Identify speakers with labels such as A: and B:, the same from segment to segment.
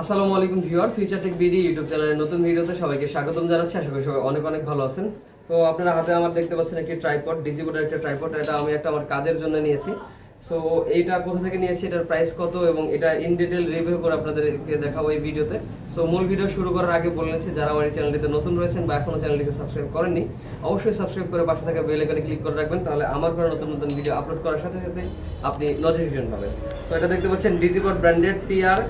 A: আসসালামু আলাইকুম viewer Future Tech BD YouTube চ্যানেলের নতুন ভিডিওতে সবাইকে স্বাগতম জানাচ্ছি। আশা করি সবাই অনেক অনেক ভালো আছেন। তো আপনারা হাতে আমার দেখতে পাচ্ছেন একটি ট্রাইপড ডিজিবোর্ডের একটা ট্রাইপড এটা আমি একটা আমার কাজের জন্য নিয়েছি। সো এইটা কোথা থেকে নিয়েছি, এটার প্রাইস কত এবং এটা ইন ডিটেল রিভিউ করে আপনাদেরকে দেখাবো এই ভিডিওতে। সো মূল ভিডিও শুরু করার আগে বলে নিচ্ছি, যারা আমার এই চ্যানেলটিতে নতুন রয়েছেন বা এখনও চ্যানেলটিকে সাবস্ক্রাইব করেননি, অবশ্যই সাবস্ক্রাইব করে পাশে থাকা বেল আইকনে ক্লিক করে রাখবেন, তাহলে আমার করা নতুন নতুন ভিডিও আপলোড করার সাথে সাথে আপনি নোটিফিকেশন পাবেন। সো এটা দেখতে পাচ্ছেন Digiboard branded TR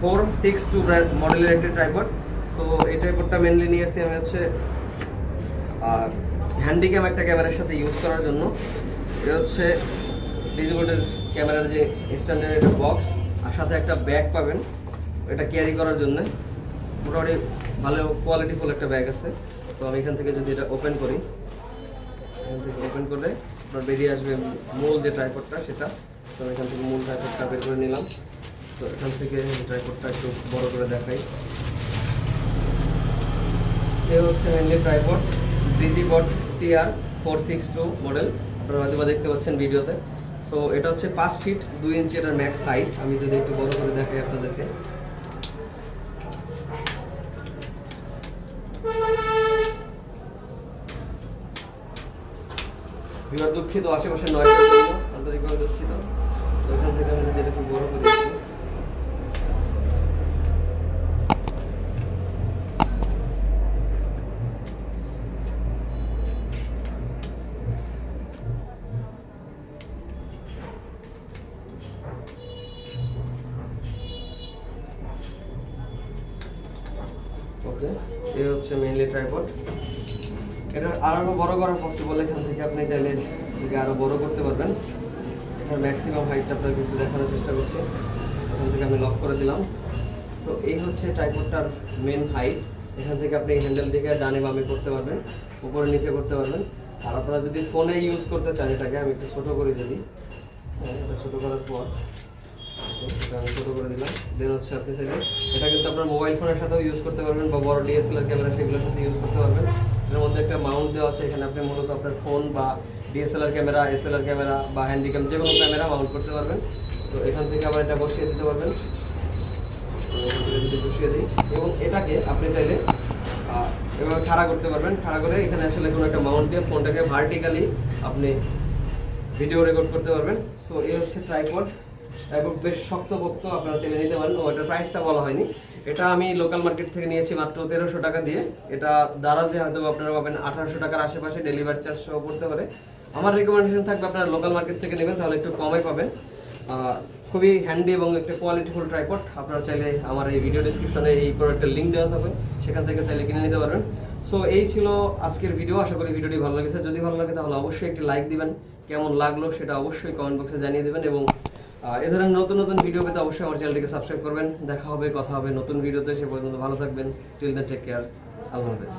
A: four, six, two মডেলের একটি ট্রাইপড সো এই ট্রাইপডটা মেনলি নিয়েছি আমি হচ্ছে হ্যান্ডিক্যাম একটা ক্যামেরার সাথে ইউজ করার জন্য। এটা হচ্ছে ডিজিবোর্ডের ক্যামেরার যে স্ট্যান্ডার্ড একটা বক্স আর সাথে একটা ব্যাগ পাবেন। এটা ক্যারি করার জন্য। মোটামুটি ভালো কোয়ালিটিফুল একটা ব্যাগ আছে। সো আমি এখান থেকে যদি এটা ওপেন করি, এখান থেকে ওপেন করলে আপনার বেরিয়ে আসবে মূল যে ট্রাইপডটা সেটা। তো আমি এখান থেকে মূল ট্রাইপডটা বের করে নিলাম। তো এখান থেকে ট্রাইপডটা একটু বড় করে দেখাই। এ হচ্ছে mainly tripod Digibot TR four six two model আপনারা হয়তো দেখতে পাচ্ছেন ভিডিওতে। সো এটা হচ্ছে পাঁচ ফিট দুই ইঞ্চি এটার ম্যাক্স হাইট আমি যদি একটু বড় করে দেখাই আপনাদেরকে। দুঃখিত, আশেপাশে নয় আন্তরিকভাবে দুঃখিত সো এখান থেকে আমি যদি এটাকে বড় করে দিচ্ছি ওকে এই হচ্ছে মেইনলি ট্রাইপড এটা আরও বড় করা পসিবল এখান থেকে আপনি চাইলে এটাকে আরও বড় করতে পারবেন। এটার ম্যাক্সিমাম হাইটটা আপনাকে একটু দেখানোর চেষ্টা করছি। এখান থেকে আমি লক করে দিলাম। তো এই হচ্ছে ট্রাইপডটার মেন হাইট এখান থেকে আপনি হ্যান্ডেল থেকে ডানে বামে করতে পারবেন উপরে নিচে করতে পারবেন। আর আপনারা যদি ফোনে ইউজ করতে চান এটাকে আমি একটু ছোট করে যদি হ্যাঁ, এটা ছোট করার পর। এটা কিন্তু আপনার মোবাইল ফোনের সাথেও ইউজ করতে পারবেন বা বড় ক্যামেরা সাথে ইউজ করতে পারবেন। এর মধ্যে একটা মাউন্ট দেওয়া আছে, এখানে আপনি মূলত আপনার ফোন বা ক্যামেরা ক্যামেরা বা হ্যান্ডিক্যাম যে কোনো ক্যামেরা মাউন্ট করতে পারবেন। তো এখান থেকে আবার এটা বসিয়ে দিতে পারবেন। বসিয়ে দিই, এবং এটাকে আপনি চাইলে খাড়া করতে পারবেন। খাড়া করে এখানে আসলে কোনো একটা মাউন্ট দিয়ে ফোনটাকে ভার্টিক্যালি আপনি ভিডিও রেকর্ড করতে পারবেন। সো এই হচ্ছে ট্রাইপড এবং বেশ শক্তপোক্ত আপনারা চাইলে নিতে পারেন। ও এটার প্রাইসটা বলা হয়নি। এটা আমি লোকাল মার্কেট থেকে নিয়েছি মাত্র তেরোশো টাকা দিয়ে। এটা দারাজে হয়তো আপনারা পাবেন আঠারোশো টাকার আশেপাশে ডেলিভারি চার্জ সহ পড়তে পারে। আমার রেকমেন্ডেশন থাকবে আপনারা লোকাল মার্কেট থেকে নেবেন, তাহলে একটু কমে পাবেন। খুবই হ্যান্ডি এবং একটা কোয়ালিটিফুল ট্রাইপড আপনারা চাইলে আমার এই ভিডিও ডিসক্রিপশনে এই প্রোডাক্টের লিঙ্ক দেওয়া থাকবে। সেখান থেকে চাইলে কিনে নিতে পারবেন। সো এই ছিল আজকের ভিডিও আশা করি ভিডিওটি ভালো লেগেছে। যদি ভালো লাগে, তাহলে অবশ্যই একটি লাইক দিবেন। কেমন লাগল, সেটা অবশ্যই কমেন্ট বক্সে জানিয়ে দেবেন এবং এ ধরনের নতুন নতুন ভিডিও পেতে অবশ্যই আমার চ্যানেলটিকে সাবস্ক্রাইব করবেন। দেখা হবে, কথা হবে নতুন ভিডিওতে সে পর্যন্ত ভালো থাকবেন। টিল দ্য টেক কেয়ার আল্লাহ হাফেজ।